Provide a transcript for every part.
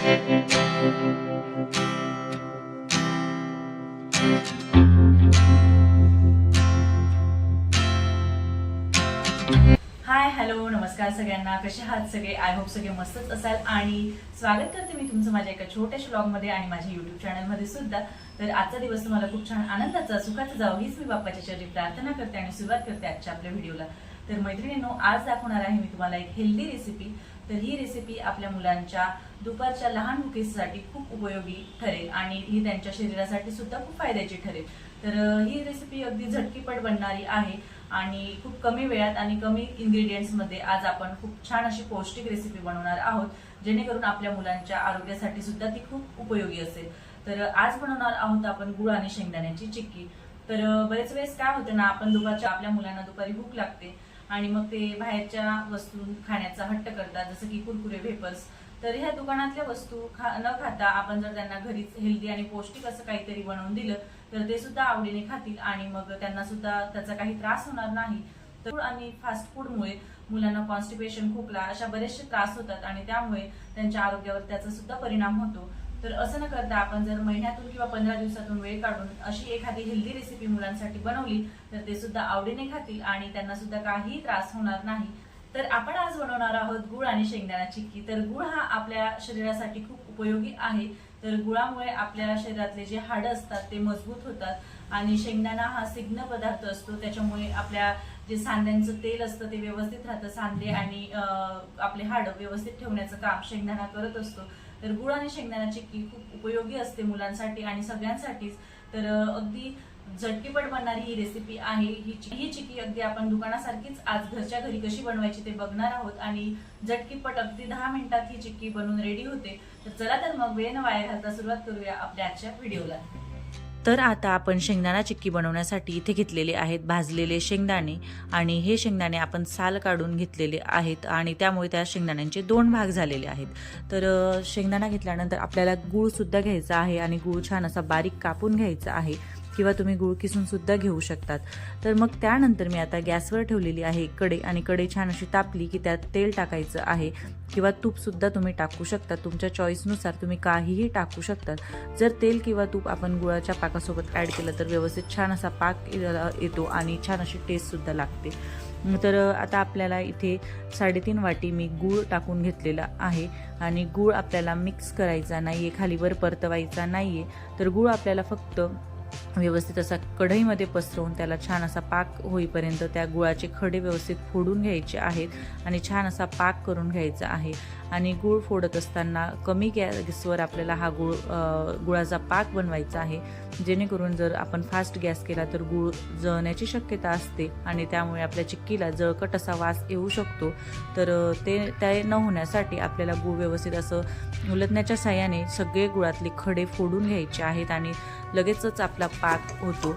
Hi hello नमस्कार सगळ्यांना. कसे आहात सगळे? आय होप सगळे मस्तच असाल. आणि स्वागत करते मी तुमचं माझ्या एका छोट्याशा ब्लॉगमध्ये आणि माझ्या युट्यूब चॅनलमध्ये सुद्धा. तर आजचा दिवस तुम्हाला खूप छान आनंदाचा सुखाचा जावं हीच मी बाप्पाच्या चरणी प्रार्थना करते आणि सुरुवात करते आजच्या आपल्या व्हिडिओला तर मैत्रिणींनो आज दाखवणार आहे मी तुम्हाला एक हेल्दी रेसिपी तर ही रेसिपी आपल्या मुलांच्या दुपारच्या लहान भुकेसाठी खूप उपयोगी ठरेल आणि ही त्यांच्या शरीरासाठी सुद्धा खूप फायद्याची ठरेल. तर ही रेसिपी अगदी झटकीपट बनणारी आहे आणि खूप कमी वेळात आणि कमी इन्ग्रेडियंट्समध्ये आज आपण खूप छान अशी पौष्टिक रेसिपी बनवणार आहोत जेणेकरून आपल्या मुलांच्या आरोग्यासाठी सुद्धा ती खूप उपयोगी असेल. तर आज बनवणार आहोत आपण गुळ आणि शेंगदाण्याची चिक्की. तर बरेच वेळेस काय होतं ना आपण दुपारच्या आपल्या मुलांना दुपारी भूक लागते. आणि मग ते बाहेरच्या वस्तू खाण्याचा हट्ट करतात जसं की कुरकुरे वेफर्स तर ह्या दुकानातल्या वस्तू खा न खाता आपण जर त्यांना घरीच हेल्दी आणि पौष्टिक असं काहीतरी बनवून दिलं तर ते सुद्धा आवडीने खातील आणि मग त्यांना सुद्धा त्याचा काही त्रास होणार नाही. तर आणि फास्ट फूडमुळे मुलांना कॉन्स्टिपेशन खोकला अशा बरेचसे त्रास होतात आणि त्यामुळे त्यांच्या आरोग्यावर त्याचा सुद्धा परिणाम होतो. तर असं न करता आपण जर महिन्यातून किंवा पंधरा दिवसातून वेळ काढून अशी एखादी हेल्दी रेसिपी मुलांसाठी बनवली तर ते सुद्धा आवडीने खातील आणि त्यांना सुद्धा काही त्रास होणार नाही. तर आपण आज बनवणार आहोत गुळ आणि शेंगदाणा चिक्की. तर गुळ हा आपल्या शरीरासाठी खूप उपयोगी आहे. तर गुळामुळे आपल्या शरीरातले जे हाडं असतात ते मजबूत होतात आणि शेंगदाणा हा सिग्न पदार्थ असतो. त्याच्यामुळे आपल्या जे सांध्यांचं तेल असतं ते व्यवस्थित राहतं. सांधे आणि आपले हाडं व्यवस्थित ठेवण्याचं काम शेंगदाणा करत असतो. तर गुळ आणि शेंगदाणा चिक्की खूप उपयोगी असते मुलांसाठी आणि सगळ्यांसाठीच. तर अगदी झटकीपट बनणारी ही रेसिपी आहे. ही ही चिक्की अगदी आपण दुकानासारखीच आज घरच्या घरी कशी बनवायची ते बघणार आहोत. आणि झटकीपट अगदी दहा मिनिटात ही चिक्की बनवून रेडी होते. तर चला तर मग वेळ न वाया घालता सुरुवात करूया आपल्या आजच्या व्हिडिओला तर आता आपण शेंगदाणा चिक्की बनवण्यासाठी इथे घेतलेले आहेत भाजलेले शेंगदाणे आणि हे शेंगदाणे आपण साल काढून घेतलेले आहेत आणि त्यामुळे त्या शेंगदाण्यांचे दोन भाग झालेले आहेत. तर शेंगदाणा घेतल्यानंतर आपल्याला गूळसुद्धा घ्यायचा आहे आणि गूळ छान असा बारीक कापून घ्यायचा आहे. किंवा तुम्ही गूळ किसून सुद्धा घेऊ शकतात. तर मग त्यानंतर मी आता गॅसवर ठेवलेली आहे कडे आणि कडे छान अशी तापली की त्यात तेल टाकायचं आहे किंवा तूपसुद्धा तुम्ही टाकू शकता. तुमच्या चॉईसनुसार तुम्ही काहीही टाकू शकतात जर तेल किंवा तूप आपण गुळाच्या पाकासोबत ॲड केलं तर व्यवस्थित छान असा पाक येतो आणि छान अशी टेस्टसुद्धा लागते. तर आता आपल्याला इथे साडेतीन वाटी मी गूळ टाकून घेतलेला आहे आणि गूळ आपल्याला मिक्स करायचा नाही आहे खालीवर परतवायचा नाही आहे तर गूळ आपल्याला फक्त व्यवस्थित असा कढईमध्ये पसरवून त्याला छान असा पाक होईपर्यंत त्या गुळाचे खडे व्यवस्थित फोडून घ्यायचे आहेत आणि छान असा पाक करून घ्यायचा आहे. आणि गूळ फोडत असताना कमी गॅसवर आपल्याला हा गूळ गुळाचा पाक बनवायचा आहे. जेणेकरून जर आपण फास्ट गॅस केला तर गूळ जळण्याची शक्यता असते आणि त्यामुळे आपल्या चिक्कीला जळकट असा वास येऊ शकतो. तर ते ते न होण्यासाठी आपल्याला गूळ व्यवस्थित असं उलटण्याच्या साह्याने सगळे गुळातले खडे फोडून घ्यायचे आहेत आणि लगेचच आपला पाक होतो.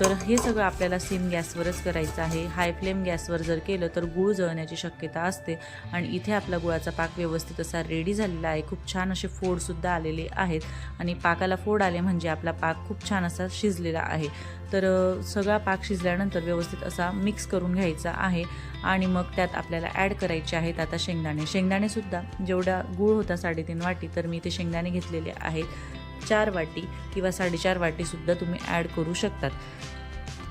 तर हे सगळं आपल्याला सेम गॅसवरच करायचं आहे. हाय फ्लेम गॅसवर जर केलं तर गूळ जळण्याची शक्यता असते. आणि इथे आपला गुळाचा पाक व्यवस्थित असा रेडी झालेला आहे. खूप छान असे फोडसुद्धा आलेले आहेत. आणि पाकाला फोड आले म्हणजे आपला पाक खूप छान असा शिजलेला आहे. तर सगळा पाक शिजल्यानंतर व्यवस्थित असा मिक्स करून घ्यायचा आहे. आणि मग त्यात आपल्याला ॲड करायचे आहेत आता शेंगदाणे. शेंगदाणेसुद्धा जेवढा गूळ होता साडेतीन वाटी तर मी इथे शेंगदाणे घेतलेले आहेत. चार वाटी किंवा साडेचार वाटीसुद्धा तुम्ही ॲड करू शकतात.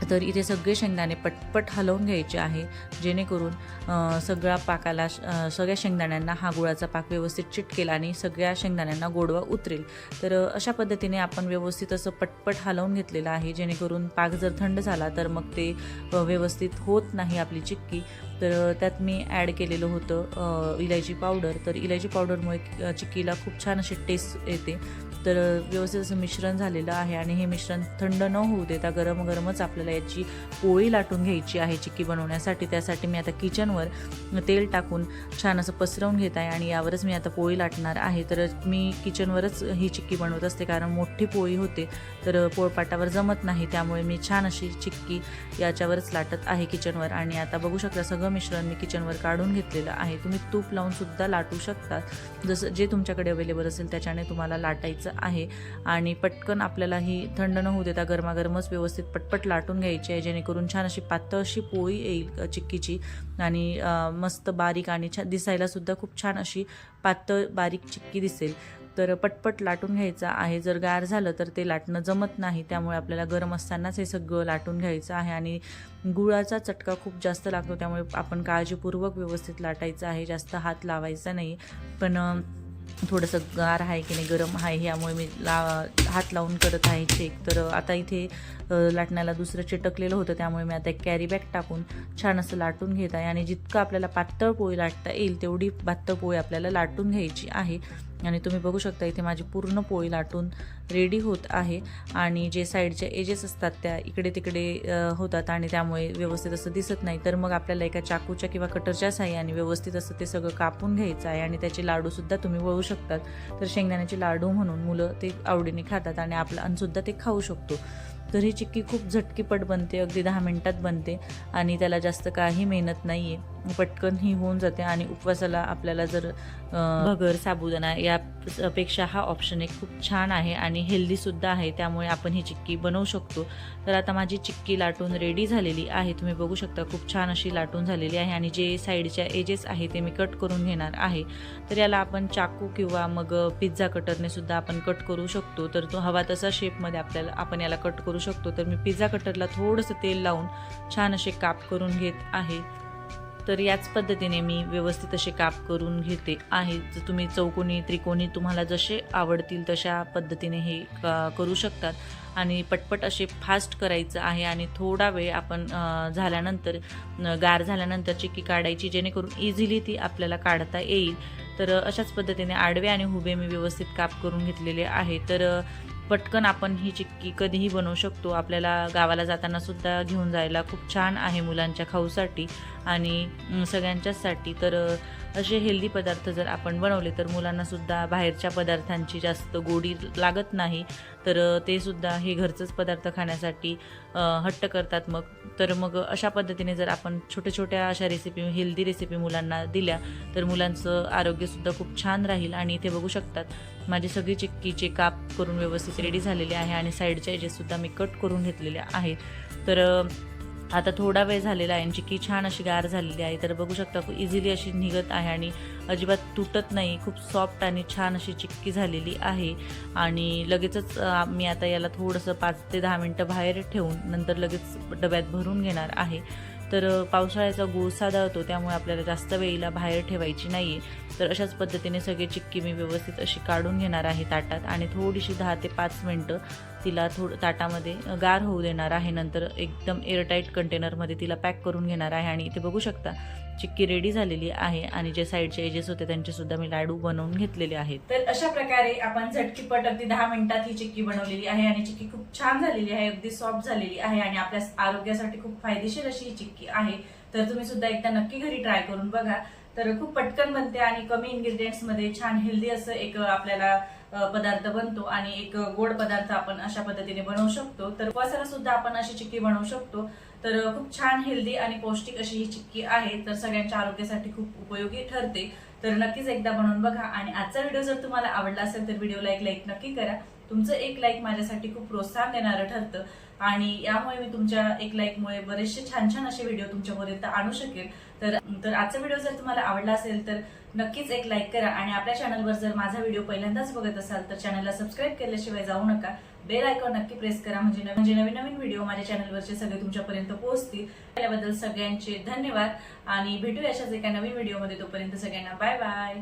तर इथे सगळे शेंगदाणे पटपट हलवून घ्यायचे आहे जेणेकरून सगळ्या पाकाला सगळ्या शेंगदाण्यांना हा गुळाचा पाक व्यवस्थित चिटकेल आणि सगळ्या शेंगदाण्यांना गोडवा उतरेल. तर अशा पद्धतीने आपण व्यवस्थित असं पटपट हलवून घेतलेलं आहे जेणेकरून पाक जर थंड झाला तर मग ते व्यवस्थित होत नाही आपली चिक्की. तर त्यात मी ॲड केलेलं होतं इलायची पावडर तर इलायची पावडरमुळे चिक्कीला खूप छान अशी टेस्ट येते. तर व्यवस्थित असं मिश्रण झालेलं आहे आणि हे मिश्रण थंड न होऊ देता गरम गरमच आपल्याला याची पोळी लाटून घ्यायची आहे चिक्की बनवण्यासाठी. त्यासाठी मी आता किचनवर तेल टाकून छान असं पसरवून घेत आहे आणि यावरच मी आता पोळी लाटणार आहे. तर मी किचनवरच ही चिक्की बनवत असते कारण मोठी पोळी होते. तर पोळपाटावर जमत नाही. त्यामुळे मी छान अशी चिक्की याच्यावरच लाटत आहे किचनवर आणि आता बघू शकता सगळं मिश्रण मी किचनवर काढून घेतलेलं आहे. तुम्ही तूप लावून सुद्धा लाटू शकता जसं जे तुमच्याकडे अवेलेबल असेल त्याच्याने तुम्हाला लाटायचं आहे. आणि पटकन आपल्याला ही थंड न होऊ देता गरमागरमच व्यवस्थित पटपट लाटून घ्यायची आहे. जेणेकरून छान अशी पातळ अशी पोळी येईल चिक्कीची. आणि मस्त बारीक आणि छान दिसायला सुद्धा खूप छान अशी पातळ बारीक चिक्की दिसेल. तर पटपट लाटून घ्यायचं आहे. जर गार झालं तर ते लाटणं जमत नाही. त्यामुळे आपल्याला गरम असतानाच हे सगळं लाटून घ्यायचं आहे आणि गुळाचा चटका खूप जास्त लागतो. त्यामुळे आपण काळजीपूर्वक व्यवस्थित लाटायचं आहे. जास्त हात लावायचा नाही. पण थोडंसं गार आहे की नाही गरम आहे यामुळे मी ला हात लावून करत आहे चेक तर आता इथे लाटण्याला दुसरं चिटकलेलं होतं. त्यामुळे मी आता एक कॅरी बॅग टाकून छान असं लाटून घेत आहे. आणि जितकं आपल्याला पातळ पोळी लाटता येईल तेवढी पातळ पोळी आपल्याला लाटून घ्यायची आहे. आणि तुम्ही बघू शकता इथे माझी पूर्ण पोळी लाटून रेडी होत आहे. आणि जे साईडच्या एजेस असतात त्या इकडे तिकडे होतात आणि त्यामुळे व्यवस्थित असं दिसत नाही. तर मग आपल्याला एका चाकूच्या किंवा कटरच्या साह्याने व्यवस्थित असं ते सगळं कापून घ्यायचं आहे आणि त्याचे लाडूसुद्धा तुम्ही वळू शकतात. तर शेंगदाण्याचे लाडू म्हणून मुलं ते आवडीने खातात आणि आपला अन्नसुद्धा ते खाऊ शकतो. तर ही चिक्की खूप झटकीपट बनते अगदी दहा मिनटात बनते आणि त्याला जास्त काही मेहनत नाही आहे पटकन ही होऊन जाते आणि उपवासाला आपल्याला जर भगर साबुदाणा यापेक्षा हा ऑप्शन एक खूप छान आहे आणि हेल्दीसुद्धा आहे. त्यामुळे आपण ही चिक्की बनवू शकतो. तर आता माझी चिक्की लाटून रेडी झालेली आहे. तुम्ही बघू शकता खूप छान अशी लाटून झालेली आहे आणि जे साईडच्या एजेस आहे ते मी कट करून घेणार आहे. तर याला आपण चाकू किंवा मग पिझ्झा कटरने सुद्धा आपण कट करू शकतो. तर तो हवा तसा शेपमध्ये आपल्याला आपण याला कट करू शकतो. तर मी पिझ्झा कटरला थोडंसं तेल लावून छान असे काप करून घेत आहे. तर याच पद्धतीने मी व्यवस्थित असे काप करून घेते आहे. जर तुम्ही चौकोनी त्रिकोणी तुम्हाला जसे आवडतील तशा पद्धतीने हे क- करू शकतात. आणि पटपट असे फास्ट करायचं आहे आणि थोडा वेळ आपण झाल्यानंतर गार झाल्यानंतर चिक्की काढायची जेणेकरून इझिली ती आपल्याला काढता येईल. तर अशाच पद्धतीने आडवे आणि हुबे मी व्यवस्थित काप करून घेतलेले आहे. तर पटकन आपण ही चिक्की कधीही बनवू शकतो. आपल्याला गावाला जाताना सुद्धा घेऊन जायला खूप छान आहे मुलांच्या खाऊसाठी आणि सगळ्यांच्याचसाठी. तर असे हेल्दी पदार्थ जर आपण बनवले तर मुलांनासुद्धा बाहेरच्या पदार्थांची जास्त गोडी लागत नाही. तर ते सुद्धा हे घरचंच पदार्थ खाण्यासाठी हट्ट करतात मग तर मग अशा पद्धतीने जर आपण छोट्या छोट्या अशा रेसिपी हेल्दी रेसिपी मुलांना दिल्या तर मुलांचं आरोग्यसुद्धा खूप छान राहील आणि इथे बघू शकतात. माझी सगळी चिक्कीचे काप करून व्यवस्थित रेडी झालेले आहे आणि साईडच्या एजेससुद्धा मी कट करून घेतलेल्या आहे तर आता थोडा वेळ झालेला आहे आणि चिक्की छान अशी गार झालेली आहे तर बघू शकता खूप इझिली अशी निघत आहे आणि अजिबात तुटत नाही खूप सॉफ्ट आणि छान अशी चिक्की झालेली आहे. आणि लगेचच मी आता याला थोडंसं पाच ते दहा मिनटं बाहेर ठेवून नंतर लगेच डब्यात भरून घेणार आहे. तर पावसाळ्याचा गोळसा दळतो त्यामुळे आपल्याला जास्त वेळीला बाहेर ठेवायची नाही आहे तर अशाच पद्धतीने सगळे चिक्की मी व्यवस्थित अशी काढून घेणार आहे ताटात आणि थोडीशी दहा ते पाच मिनटं तिला थोडं ताटामध्ये गार होऊ देणार आहे. नंतर एकदम एअरटाईट कंटेनरमध्ये तिला पॅक करून घेणार आहे आणि इथे बघू शकता चिक्की रेडी झालेली आहे आणि जे साईडचे एजेस होते त्यांचे सुद्धा मी लाडू बनवून घेतलेले आहेत. तर अशा प्रकारे आपण झटकीपट अगदी दहा मिनिटात ही चिक्की बनवलेली आहे आणि चिक्की खूप छान झालेली आहे अगदी सॉफ्ट झालेली आहे आणि आपल्या आरोग्यासाठी खूप फायदेशीर अशी ही चिक्की आहे. तर तुम्ही सुद्धा एकदा नक्की घरी ट्राय करून बघा. तर खूप पटकन बनते आणि कमी इन्ग्रेडियंट्समध्ये छान हेल्दी असं एक आपल्याला पदार्थ बनतो आणि एक गोड पदार्थ आपण अशा पद्धतीने बनवू शकतो. तर उपवासाला सुद्धा आपण अशी चिक्की बनवू शकतो. तर खूप छान हेल्दी आणि पौष्टिक अशी ही चिक्की आहे. तर सगळ्यांच्या आरोग्यासाठी खूप उपयोगी ठरते. तर नक्कीच एकदा बनवून बघा. आणि आजचा व्हिडिओ जर तुम्हाला आवडला असेल तर व्हिडिओला एक लाईक नक्की करा. तुमचं एक लाईक माझ्यासाठी खूप प्रोत्साहन देणारं ठरतं. आणि यामुळे मी तुमच्या एक लाईकमुळे बरेचसे छान छान असे व्हिडिओ तुमच्यापर्यंत आणू शकेल. तर तर आजचा व्हिडिओ जर तुम्हाला आवडला असेल तर नक्कीच एक लाईक करा. आणि आपल्या चॅनलवर जर माझा व्हिडिओ पहिल्यांदाच बघत असाल तर चॅनलला सबस्क्राईब केल्याशिवाय जाऊ नका. बेल आयकॉन नक्की प्रेस करा. म्हणजे नवीन म्हणजे नवीन नवीन व्हिडिओ माझ्या चॅनलवरचे सगळे तुमच्यापर्यंत पोहोचतील. त्याबद्दल सगळ्यांचे धन्यवाद. आणि भेटूया अशाच एका नवीन व्हिडिओमध्ये तोपर्यंत सगळ्यांना बाय बाय